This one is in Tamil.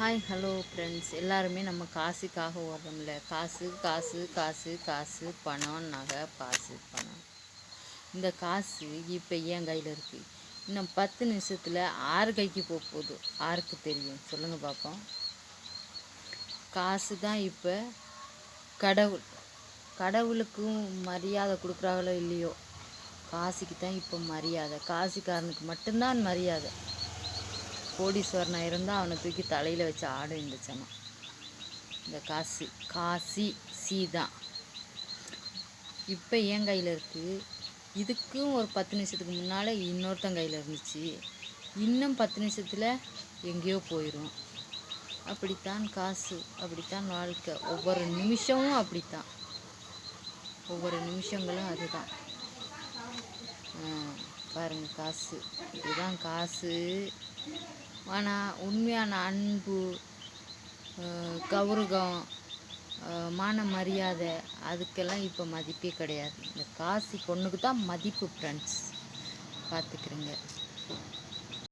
ஹாய் ஹலோ ஃப்ரெண்ட்ஸ் எல்லாருமே நம்ம காசுக்காக ஓடுறோம்ல. காசு காசு காசு காசு பணம் நகை காசு பணம். இந்த காசு இப்போ என் கையில் இருக்குது இன்னும் பத்து நிமிஷத்தில் ஆறு கைக்கு போக போகுது. ஆருக்கு தெரியும். சொல்லுங்கள் பார்ப்போம் காசு தான் இப்போ கடவுள். கடவுளுக்கும் மரியாதை கொடுக்குறாங்களோ இல்லையோ? காசுக்கு தான் இப்போ மரியாதை. காசுக்காரனுக்கு மட்டும்தான் மரியாதை. கோடீஸ்வரனாக இருந்தால் அவனை தூக்கி தலையில் வச்சு ஆடு இந்த இந்த காசு காசி சீ தான் இப்போ என் கையில் இருக்குது இதுக்கும் ஒரு பத்து நிமிஷத்துக்கு முன்னால் இன்னொருத்தன் கையில் இருந்துச்சு. இன்னும் பத்து நிமிஷத்தில் எங்கேயோ போயிடும் அப்படித்தான் காசு அப்படித்தான் வாழ்க்கை. ஒவ்வொரு நிமிஷமும் அப்படித்தான். ஒவ்வொரு நிமிஷங்களும் அதுதான். பாருங்கள் காசு. இதுதான் காசு. ஆனால் உண்மையான அன்பு கௌரவம் மான மரியாதை அதுக்கெல்லாம் இப்போ மதிப்பே கிடையாது. இந்த காசு பொண்ணுக்கு தான் மதிப்பு ஃப்ரெண்ட்ஸ் பார்த்துக்குறேங்க